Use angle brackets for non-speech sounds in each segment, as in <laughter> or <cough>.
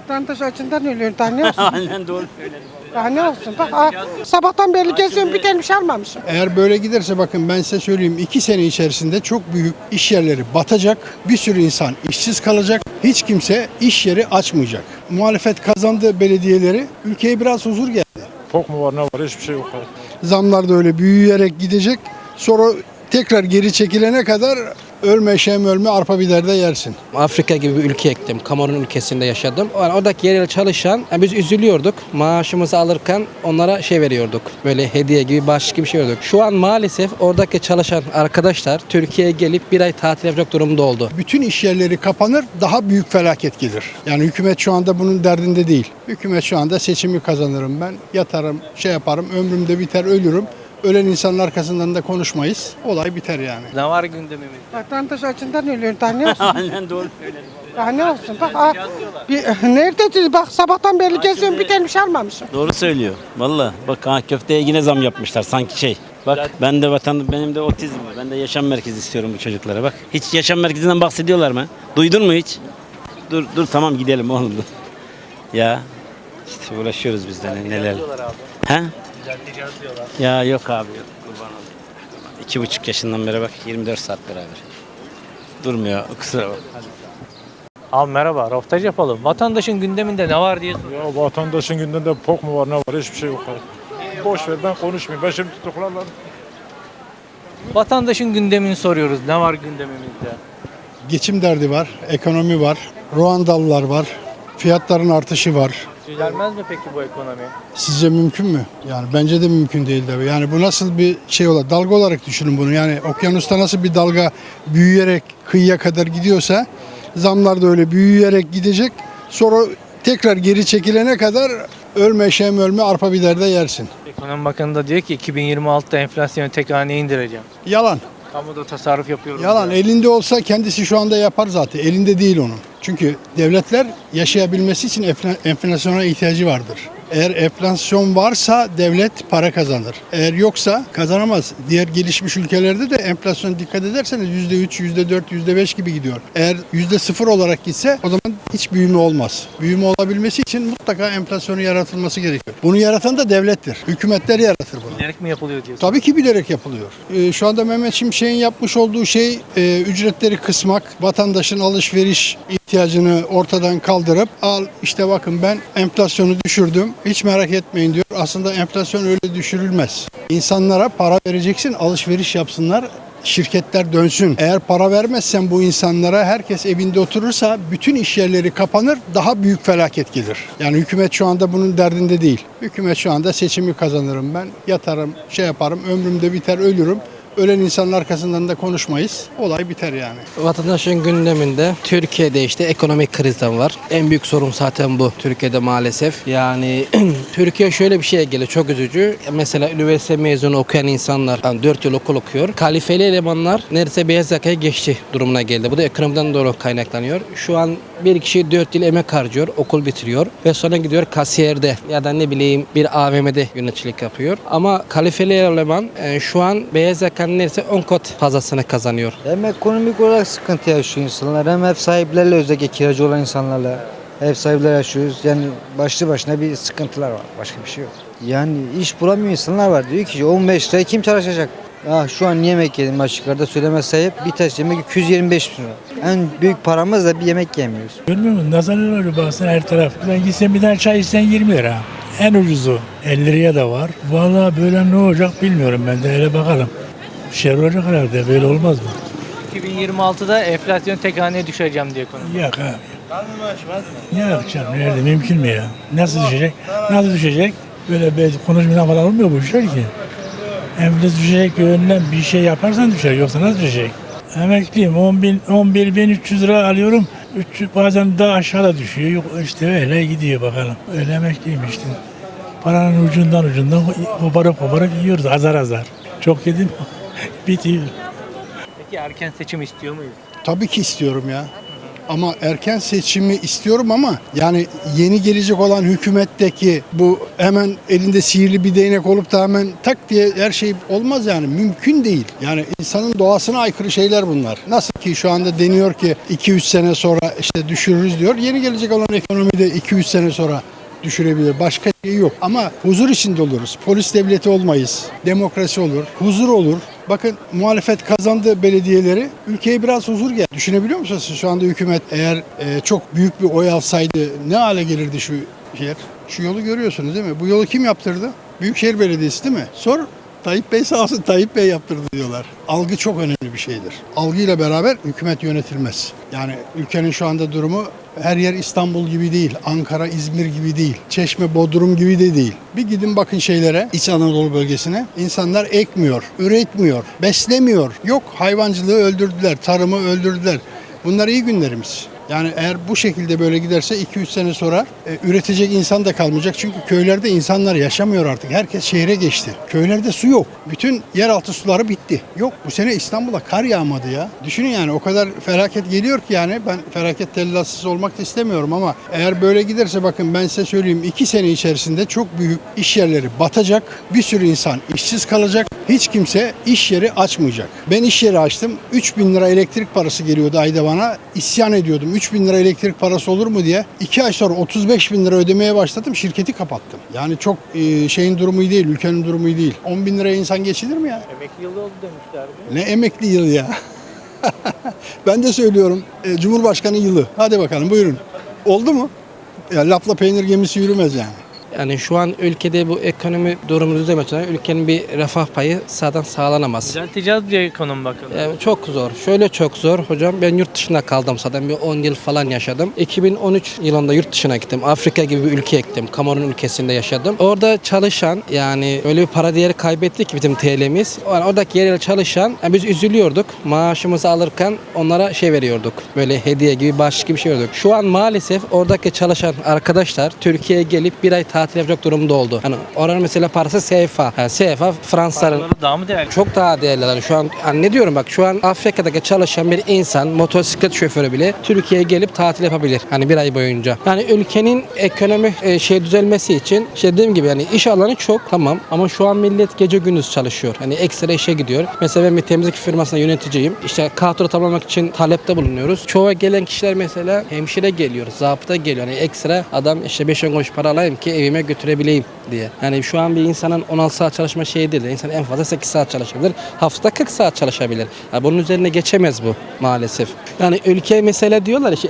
Vatandaş açından ölüyor daha ne olsun? <laughs> Aynen doğru söyledin. daha ne olsun? Bak aa, sabahtan beri geziyorum bir tane bir şey almamışım. Eğer böyle giderse bakın ben size söyleyeyim iki sene içerisinde çok büyük iş yerleri batacak. Bir sürü insan işsiz kalacak. Hiç kimse iş yeri açmayacak. Muhalefet kazandı belediyeleri. Ülkeye biraz huzur geldi. Pok mu var ne var hiçbir şey yok. Zamlar da öyle büyüyerek gidecek. Sonra tekrar geri çekilene kadar ölme şem ölme arpa biber de yersin. Afrika gibi bir ülkeye gittim. Kamerun ülkesinde yaşadım. Yani oradaki yerel çalışan yani biz üzülüyorduk. Maaşımızı alırken onlara şey veriyorduk. Böyle hediye gibi bağış gibi şey veriyorduk. Şu an maalesef oradaki çalışan arkadaşlar Türkiye'ye gelip bir ay tatil yapacak durumda oldu. Bütün iş yerleri kapanır daha büyük felaket gelir. Yani hükümet şu anda bunun derdinde değil. Hükümet şu anda seçimi kazanırım ben. Yatarım şey yaparım ömrümde biter ölürüm. Ölen insanın arkasından da konuşmayız. Olay biter yani. Ne var gündemimizde? Vatandaş açından ölüyor daha ne olsun? <laughs> Aynen doğru söyledin. daha ne olsun? Bak aa, bir, <laughs> nerede bak sabahtan beri geziyorum bir tane bir şey almamışım. Doğru söylüyor. Valla bak ha köfteye yine zam yapmışlar sanki şey. Bak ben de vatan benim de otizm var. Ben de yaşam merkezi istiyorum bu çocuklara bak. Hiç yaşam merkezinden bahsediyorlar mı? Duydun mu hiç? Dur dur tamam gidelim oğlum. dur. Ya işte uğraşıyoruz biz de ne- neler. He? Ya yok abi yok. Kurban olayım. İki buçuk yaşından beri bak 24 saat beraber. Durmuyor kusura bak. Abi merhaba, röportaj yapalım. Vatandaşın gündeminde ne var diye soruyorum. Ya vatandaşın gündeminde pok mu var ne var hiçbir şey yok. Boş ver ben konuşmayayım. Ben şimdi tutuklarlar. Vatandaşın gündemini soruyoruz. Ne var gündemimizde? Geçim derdi var, ekonomi var, Ruandalılar var, fiyatların artışı var. Düzelmez mi peki bu ekonomi? Sizce mümkün mü? Yani bence de mümkün değil tabii. Yani bu nasıl bir şey ola dalga olarak düşünün bunu. Yani okyanusta nasıl bir dalga büyüyerek kıyıya kadar gidiyorsa zamlar da öyle büyüyerek gidecek. Sonra tekrar geri çekilene kadar ölme şem ölme arpa biber de yersin. Ekonomi Bakanı da diyor ki 2026'da enflasyonu tek haneye indireceğim. Yalan. Kamuda tasarruf yapıyorum. Yalan. Elinde olsa kendisi şu anda yapar zaten. Elinde değil onun. Çünkü devletler yaşayabilmesi için enfla- enflasyona ihtiyacı vardır. Eğer enflasyon varsa devlet para kazanır. Eğer yoksa kazanamaz. Diğer gelişmiş ülkelerde de enflasyon dikkat ederseniz %3, %4, %5 gibi gidiyor. Eğer %0 olarak gitse o zaman hiç büyüme olmaz. Büyüme olabilmesi için mutlaka enflasyonu yaratılması gerekiyor. Bunu yaratan da devlettir. Hükümetler yaratır bunu. Bilerek mi yapılıyor diyorsun? Tabii ki bilerek yapılıyor. Ee, şu anda Mehmet Şimşek'in yapmış olduğu şey e, ücretleri kısmak, vatandaşın alışveriş ihtiyacını ortadan kaldırıp al işte bakın ben enflasyonu düşürdüm. Hiç merak etmeyin diyor. Aslında enflasyon öyle düşürülmez. İnsanlara para vereceksin, alışveriş yapsınlar. Şirketler dönsün. Eğer para vermezsen bu insanlara herkes evinde oturursa bütün iş yerleri kapanır daha büyük felaket gelir. Yani hükümet şu anda bunun derdinde değil. Hükümet şu anda seçimi kazanırım ben. Yatarım, şey yaparım, ömrümde biter ölürüm. Ölen insanın arkasından da konuşmayız. Olay biter yani. Vatandaşın gündeminde Türkiye'de işte ekonomik krizden var. En büyük sorun zaten bu Türkiye'de maalesef. Yani <clears throat> Türkiye şöyle bir şeye geliyor çok üzücü. Mesela üniversite mezunu okuyan insanlar yani 4 yıl okul okuyor. Kalifeli elemanlar neredeyse beyaz yakaya geçti durumuna geldi. Bu da ekonomiden dolayı kaynaklanıyor. Şu an bir kişi 4 yıl emek harcıyor, okul bitiriyor ve sonra gidiyor kasiyerde ya da ne bileyim bir AVM'de yöneticilik yapıyor. Ama kalifeli eleman e, şu an beyaz yakanın neredeyse 10 kat fazlasını kazanıyor. Hem ekonomik olarak sıkıntı yaşıyor insanlar hem ev sahiplerle özellikle kiracı olan insanlarla ev sahipleri yaşıyoruz. Yani başlı başına bir sıkıntılar var. Başka bir şey yok. Yani iş bulamıyor insanlar var. Diyor ki 15 liraya kim çalışacak? Ah şu an yemek yedim açıklarda söylemez sayıp bir taş yemek 225 lira. En büyük paramız da bir yemek yemiyoruz. Görmüyor musun? Nazarlar öyle baksana her taraf. Ben gitsen bir tane çay içsen 20 lira. En ucuzu 50 liraya da var. Vallahi böyle ne olacak bilmiyorum ben de hele bakalım. Bir şey olacak herhalde böyle olmaz mı? 2026'da enflasyon tek haneye düşeceğim diye ekonomi. Yok abi. Yok canım nerede mümkün mü ya? Nasıl düşecek? Nasıl düşecek? Böyle bir konuşmadan falan olmuyor bu işler ki. Enflasyon düşecek yönünden bir şey yaparsan düşer yoksa nasıl düşecek? Emekliyim 10 bin, 11 bin 300 lira alıyorum. 300, bazen daha aşağıda düşüyor. Yok işte öyle gidiyor bakalım. Öyle emekliyim işte. Paranın ucundan ucundan koparıp koparıp yiyoruz azar azar. Çok yedim <laughs> bitiyor. Peki erken seçim istiyor muyuz? Tabii ki istiyorum ya. Ama erken seçimi istiyorum ama yani yeni gelecek olan hükümetteki bu hemen elinde sihirli bir değnek olup da hemen tak diye her şey olmaz yani mümkün değil. Yani insanın doğasına aykırı şeyler bunlar. Nasıl ki şu anda deniyor ki 2-3 sene sonra işte düşürürüz diyor. Yeni gelecek olan ekonomide 2-3 sene sonra düşürebilir. Başka şey yok. Ama huzur içinde oluruz. Polis devleti olmayız. Demokrasi olur. Huzur olur. Bakın muhalefet kazandı belediyeleri. Ülkeye biraz huzur geldi. Düşünebiliyor musunuz? Şu anda hükümet eğer e, çok büyük bir oy alsaydı ne hale gelirdi şu yer? Şu yolu görüyorsunuz değil mi? Bu yolu kim yaptırdı? Büyükşehir Belediyesi değil mi? Sor Tayyip Bey sağ olsun Tayyip Bey yaptırdı diyorlar. Algı çok önemli bir şeydir. Algıyla beraber hükümet yönetilmez. Yani ülkenin şu anda durumu her yer İstanbul gibi değil, Ankara, İzmir gibi değil, Çeşme, Bodrum gibi de değil. Bir gidin bakın şeylere, İç Anadolu bölgesine. İnsanlar ekmiyor, üretmiyor, beslemiyor. Yok hayvancılığı öldürdüler, tarımı öldürdüler. Bunlar iyi günlerimiz. Yani eğer bu şekilde böyle giderse 2-3 sene sonra e, üretecek insan da kalmayacak. Çünkü köylerde insanlar yaşamıyor artık. Herkes şehre geçti. Köylerde su yok. Bütün yeraltı suları bitti. Yok bu sene İstanbul'a kar yağmadı ya. Düşünün yani o kadar felaket geliyor ki yani ben felaket tellasız olmak da istemiyorum ama eğer böyle giderse bakın ben size söyleyeyim 2 sene içerisinde çok büyük iş yerleri batacak. Bir sürü insan işsiz kalacak. Hiç kimse iş yeri açmayacak. Ben iş yeri açtım. 3000 lira elektrik parası geliyordu ayda bana. İsyan ediyordum. 3000 lira elektrik parası olur mu diye. 2 ay sonra 35 bin lira ödemeye başladım. Şirketi kapattım. Yani çok e, şeyin durumu iyi değil. Ülkenin durumu iyi değil. 10 bin liraya insan geçinir mi ya? Emekli yılı oldu demişlerdi. Ne emekli yıl ya. <laughs> ben de söylüyorum. e, Cumhurbaşkanı yılı. Hadi bakalım buyurun. Oldu mu? Ya lafla peynir gemisi yürümez yani. Yani şu an ülkede bu ekonomi durumu düzelmesi ülkenin bir refah payı zaten sağlanamaz. Düzelteceğiz diye ekonomi bakalım. Yani çok zor. Şöyle çok zor hocam. Ben yurt dışında kaldım zaten. Bir 10 yıl falan yaşadım. 2013 yılında yurt dışına gittim. Afrika gibi bir ülkeye gittim. Kamerun ülkesinde yaşadım. Orada çalışan yani öyle bir para değeri kaybettik ki bizim TL'miz. Yani oradaki yerel çalışan yani biz üzülüyorduk. Maaşımızı alırken onlara şey veriyorduk. Böyle hediye gibi bağış gibi bir şey veriyorduk. Şu an maalesef oradaki çalışan arkadaşlar Türkiye'ye gelip bir ay tatil yapacak durumda oldu. Hani oranın mesela parası CFA. Yani CFA Fransa'nın daha mı değerli? çok daha değerliler. Şu an hani ne diyorum bak şu an Afrika'daki çalışan bir insan motosiklet şoförü bile Türkiye'ye gelip tatil yapabilir. Hani bir ay boyunca. Yani ülkenin ekonomi e, şey düzelmesi için işte dediğim gibi yani iş alanı çok tamam ama şu an millet gece gündüz çalışıyor. Hani ekstra işe gidiyor. Mesela ben bir temizlik firmasında yöneticiyim. İşte kadro tamamlamak için talepte bulunuyoruz. Çoğu gelen kişiler mesela hemşire geliyor, zabıta geliyor. Yani ekstra adam işte 5-10 kuruş para alayım ki evime götürebileyim diye. Yani şu an bir insanın 16 saat çalışma şeyi değil. İnsan en fazla 8 saat çalışabilir. Haftada 40 saat çalışabilir. Yani bunun üzerine geçemez bu maalesef. Yani ülke mesele diyorlar işte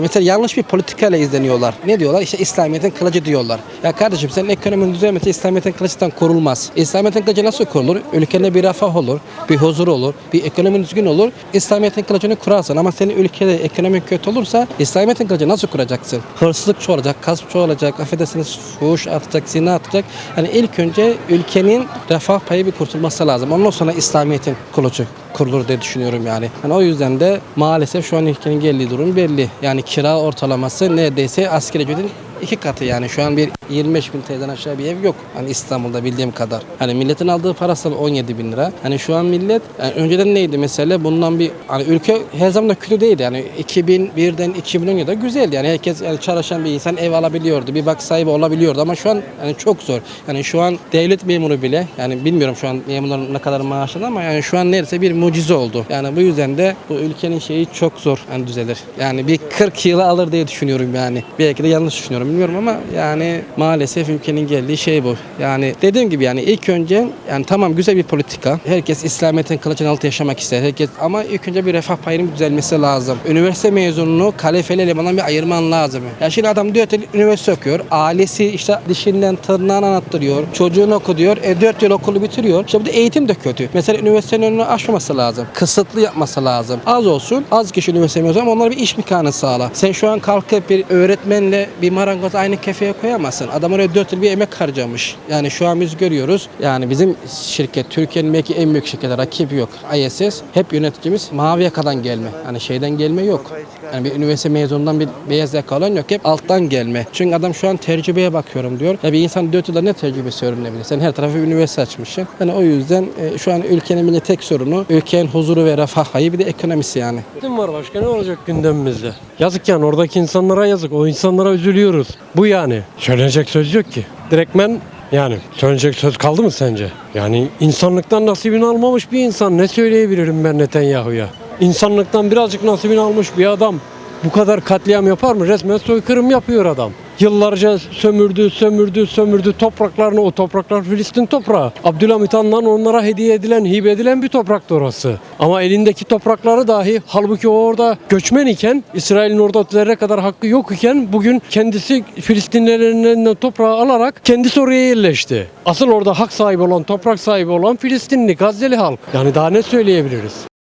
mesela yanlış bir politikayla izleniyorlar. Ne diyorlar? İşte İslamiyet'in kılıcı diyorlar. Ya kardeşim senin ekonominin düzelmesi İslamiyet'in kılıcından korulmaz. İslamiyet'in kılıcı nasıl korulur? Ülkende bir refah olur, bir huzur olur, bir ekonomi düzgün olur. İslamiyet'in kılıcını kurarsın ama senin ülkede ekonomi kötü olursa İslamiyet'in kılıcı nasıl kuracaksın? Hırsızlık çoğalacak, gasp çoğalacak, affedersiniz fuhuş artacak, zina artacak. Yani ilk önce ülkenin refah payı bir kurtulması lazım. Ondan sonra İslamiyet'in kılıcı kurulur diye düşünüyorum yani. yani. O yüzden de maalesef şu an ülkenin geldiği durum belli. Yani kira ortalaması neredeyse asgari ücretin iki katı yani şu an bir 25 bin TL'den aşağı bir ev yok. Hani İstanbul'da bildiğim kadar. Hani milletin aldığı parası 17 bin lira. Hani şu an millet yani önceden neydi mesela bundan bir hani ülke her zaman da kötü değildi. Yani 2001'den 2017'de güzeldi. Yani herkes yani çalışan bir insan ev alabiliyordu. Bir bak sahibi olabiliyordu ama şu an yani çok zor. Yani şu an devlet memuru bile yani bilmiyorum şu an memurların ne kadar maaşını ama yani şu an neredeyse bir mucize oldu. Yani bu yüzden de bu ülkenin şeyi çok zor yani düzelir. Yani bir 40 yılı alır diye düşünüyorum yani. Belki de yanlış düşünüyorum bilmiyorum ama yani maalesef ülkenin geldiği şey bu. Yani dediğim gibi yani ilk önce yani tamam güzel bir politika. Herkes İslamiyet'in kılıcının altı yaşamak ister. Herkes ama ilk önce bir refah payının düzelmesi lazım. Üniversite mezununu kalefeli elemandan bir ayırman lazım. Ya şimdi adam 4 yıl üniversite okuyor. Ailesi işte dişinden tırnağına anlattırıyor. Çocuğunu oku diyor. E 4 yıl okulu bitiriyor. İşte bu da eğitim de kötü. Mesela üniversitenin önünü aşmaması lazım. Kısıtlı yapması lazım. Az olsun. Az kişi üniversite mezunu ama onlara bir iş imkanı sağla. Sen şu an kalkıp bir öğretmenle bir marangoz herkes aynı kefeye koyamazsın. Adam oraya 4 yıl bir emek harcamış. Yani şu an biz görüyoruz. Yani bizim şirket Türkiye'nin belki en büyük şirketi rakibi yok. ISS hep yöneticimiz mavi yakadan gelme. Hani şeyden gelme yok. Yani bir üniversite mezunundan bir beyaz yaka yok. Hep alttan gelme. Çünkü adam şu an tecrübeye bakıyorum diyor. Ya bir insan 4 yılda ne tecrübesi öğrenebilir? Sen her tarafı üniversite açmışsın. Hani o yüzden e, şu an ülkenin bile tek sorunu ülkenin huzuru ve refahı bir de ekonomisi yani. Var başka ne olacak gündemimizde? Yazık yani oradaki insanlara yazık. O insanlara üzülüyoruz. Bu yani. Söylenecek söz yok ki. Direktmen yani söyleyecek söz kaldı mı sence? Yani insanlıktan nasibini almamış bir insan ne söyleyebilirim ben Netanyahu'ya? İnsanlıktan birazcık nasibini almış bir adam bu kadar katliam yapar mı? Resmen soykırım yapıyor adam. Yıllarca sömürdü, sömürdü, sömürdü topraklarını. O topraklar Filistin toprağı. Abdülhamit Han'dan onlara hediye edilen, hibe edilen bir topraktı orası. Ama elindeki toprakları dahi halbuki o orada göçmen iken, İsrail'in orada zerre kadar hakkı yok iken bugün kendisi Filistinlilerin elinden toprağı alarak kendisi oraya yerleşti. Asıl orada hak sahibi olan, toprak sahibi olan Filistinli, Gazze'li halk. Yani daha ne söyleyebiliriz?